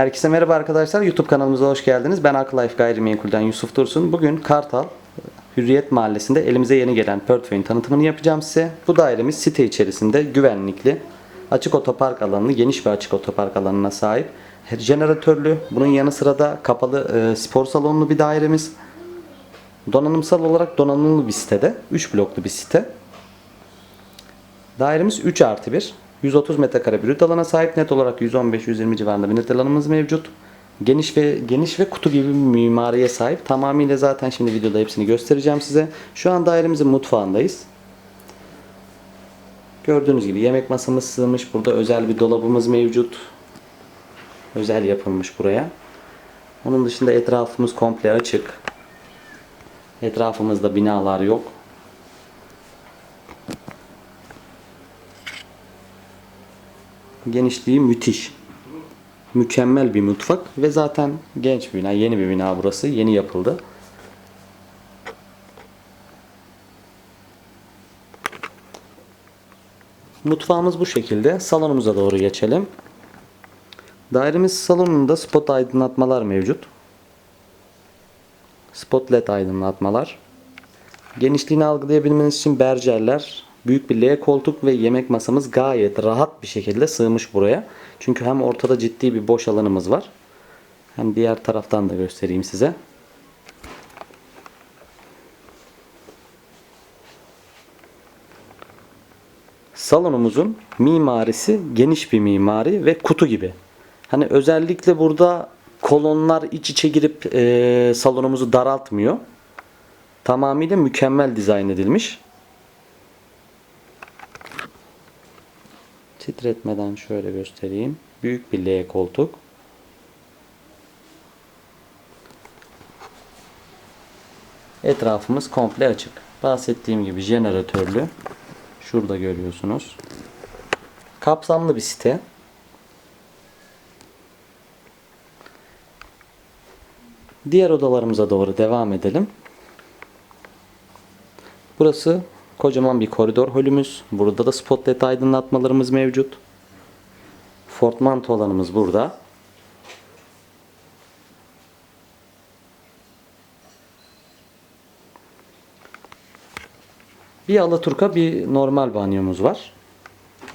Herkese merhaba arkadaşlar. YouTube kanalımıza hoş geldiniz. Ben Aklife Gayrimenkul'den Yusuf Dursun. Bugün Kartal Hürriyet Mahallesi'nde elimize yeni gelen portföyün tanıtımını yapacağım size. Bu dairemiz site içerisinde güvenlikli, açık otopark alanlı, geniş bir açık otopark alanına sahip. Jeneratörlü, bunun yanı sıra da kapalı e, spor salonlu bir dairemiz. Donanımsal olarak donanımlı bir sitede. 3 bloklu bir site. Dairemiz 3 artı 1. 130 metrekare brüt alana sahip net olarak 115-120 civarında bir net alanımız mevcut. Geniş ve geniş ve kutu gibi bir mimariye sahip. Tamamıyla zaten şimdi videoda hepsini göstereceğim size. Şu an dairemizin mutfağındayız. Gördüğünüz gibi yemek masamız sığmış. Burada özel bir dolabımız mevcut. Özel yapılmış buraya. Onun dışında etrafımız komple açık. Etrafımızda binalar yok. Genişliği müthiş. Mükemmel bir mutfak ve zaten genç bir bina, yeni bir bina burası. Yeni yapıldı. Mutfağımız bu şekilde. Salonumuza doğru geçelim. Dairemiz salonunda spot aydınlatmalar mevcut. Spot led aydınlatmalar. Genişliğini algılayabilmeniz için berjerler, büyük bir L koltuk ve yemek masamız gayet rahat bir şekilde sığmış buraya. Çünkü hem ortada ciddi bir boş alanımız var. Hem diğer taraftan da göstereyim size. Salonumuzun mimarisi geniş bir mimari ve kutu gibi. Hani özellikle burada kolonlar iç içe girip e, salonumuzu daraltmıyor. Tamamıyla mükemmel dizayn edilmiş. Titretmeden şöyle göstereyim. Büyük bir L koltuk. Etrafımız komple açık. Bahsettiğim gibi jeneratörlü. Şurada görüyorsunuz. Kapsamlı bir site. Diğer odalarımıza doğru devam edelim. Burası kocaman bir koridor holümüz. Burada da spotlight aydınlatmalarımız mevcut. Fortmanto alanımız burada. Bir alaturka bir normal banyomuz var.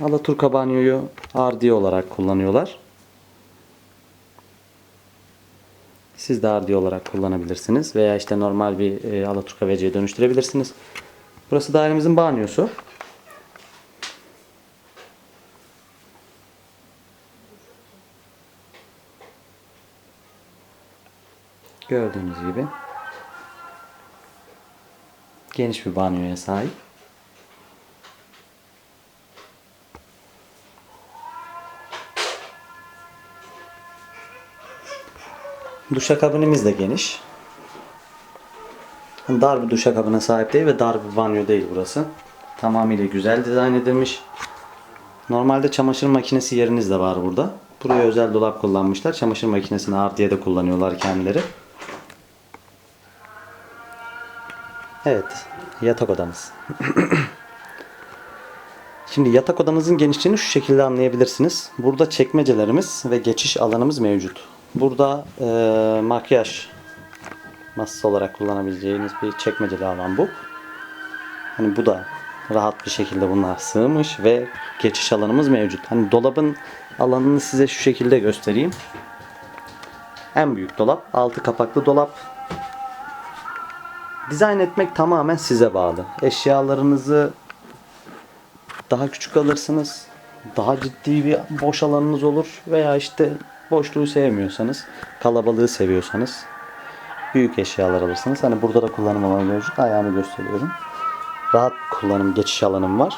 Alaturka banyoyu RD olarak kullanıyorlar. Siz de RD olarak kullanabilirsiniz. Veya işte normal bir e, Alaturka WC'ye dönüştürebilirsiniz. Burası dairemizin banyosu. Gördüğünüz gibi geniş bir banyoya sahip. Duşakabinimiz de geniş. Dar bir duşakabine sahip değil ve dar bir banyo değil burası. Tamamıyla güzel dizayn edilmiş. Normalde çamaşır makinesi yeriniz de var burada. Buraya özel dolap kullanmışlar. Çamaşır makinesini ardiye de kullanıyorlar kendileri. Evet. Yatak odamız. Şimdi yatak odamızın genişliğini şu şekilde anlayabilirsiniz. Burada çekmecelerimiz ve geçiş alanımız mevcut. Burada e, makyaj masası olarak kullanabileceğiniz bir çekmeceli alan bu. Hani bu da rahat bir şekilde bunlar sığmış ve geçiş alanımız mevcut. Hani dolabın alanını size şu şekilde göstereyim. En büyük dolap, altı kapaklı dolap. Dizayn etmek tamamen size bağlı. Eşyalarınızı daha küçük alırsınız. Daha ciddi bir boş alanınız olur veya işte boşluğu sevmiyorsanız, kalabalığı seviyorsanız büyük eşyalar alırsınız. Hani burada da kullanım alanı mevcut. Ayağımı gösteriyorum. Rahat kullanım, geçiş alanım var.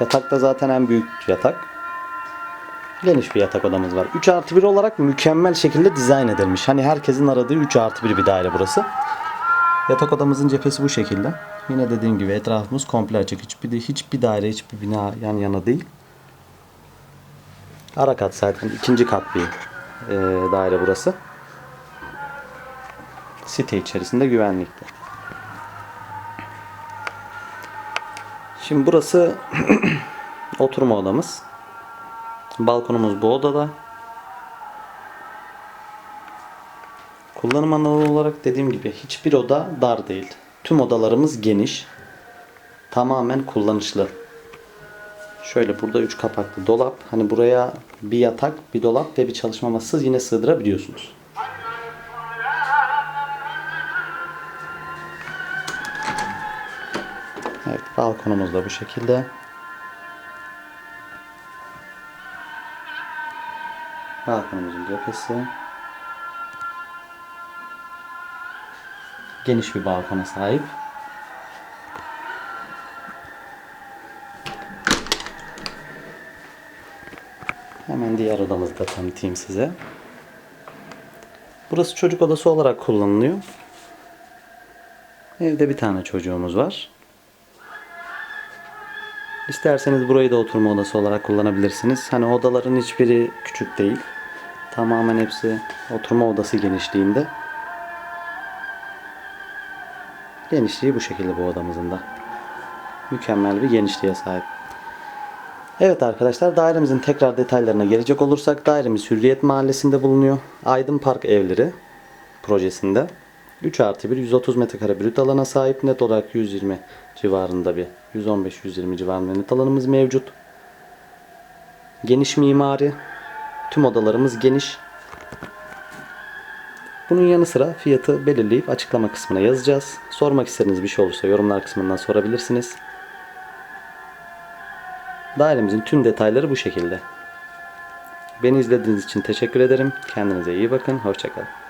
Yatakta zaten en büyük yatak. Geniş bir yatak odamız var. 3 artı 1 olarak mükemmel şekilde dizayn edilmiş. Hani herkesin aradığı 3 artı 1 bir daire burası. Yatak odamızın cephesi bu şekilde. Yine dediğim gibi etrafımız komple açık. Hiçbir, hiçbir daire, hiçbir bina yan yana değil. Ara kat zaten ikinci kat bir e, daire burası. Site içerisinde güvenlikli. Şimdi burası oturma odamız. Balkonumuz bu odada. Kullanım alanı olarak dediğim gibi hiçbir oda dar değil. Tüm odalarımız geniş. Tamamen kullanışlı. Şöyle burada 3 kapaklı dolap. Hani buraya bir yatak, bir dolap ve bir çalışma masası yine sığdırabiliyorsunuz. Balkonumuz da bu şekilde. Balkonumuzun cephesi. Geniş bir balkona sahip. Hemen diğer odamızı da tanıtayım size. Burası çocuk odası olarak kullanılıyor. Evde bir tane çocuğumuz var. İsterseniz burayı da oturma odası olarak kullanabilirsiniz. Hani odaların hiçbiri küçük değil. Tamamen hepsi oturma odası genişliğinde. Genişliği bu şekilde bu odamızın da. Mükemmel bir genişliğe sahip. Evet arkadaşlar dairemizin tekrar detaylarına gelecek olursak dairemiz Hürriyet Mahallesi'nde bulunuyor. Aydın Park Evleri projesinde. 3 artı 1 130 metrekare brüt alana sahip net olarak 120 civarında bir 115-120 civarında net alanımız mevcut. Geniş mimari. Tüm odalarımız geniş. Bunun yanı sıra fiyatı belirleyip açıklama kısmına yazacağız. Sormak istediğiniz bir şey olursa yorumlar kısmından sorabilirsiniz. Dairemizin tüm detayları bu şekilde. Beni izlediğiniz için teşekkür ederim. Kendinize iyi bakın. Hoşçakalın.